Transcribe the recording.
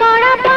মরা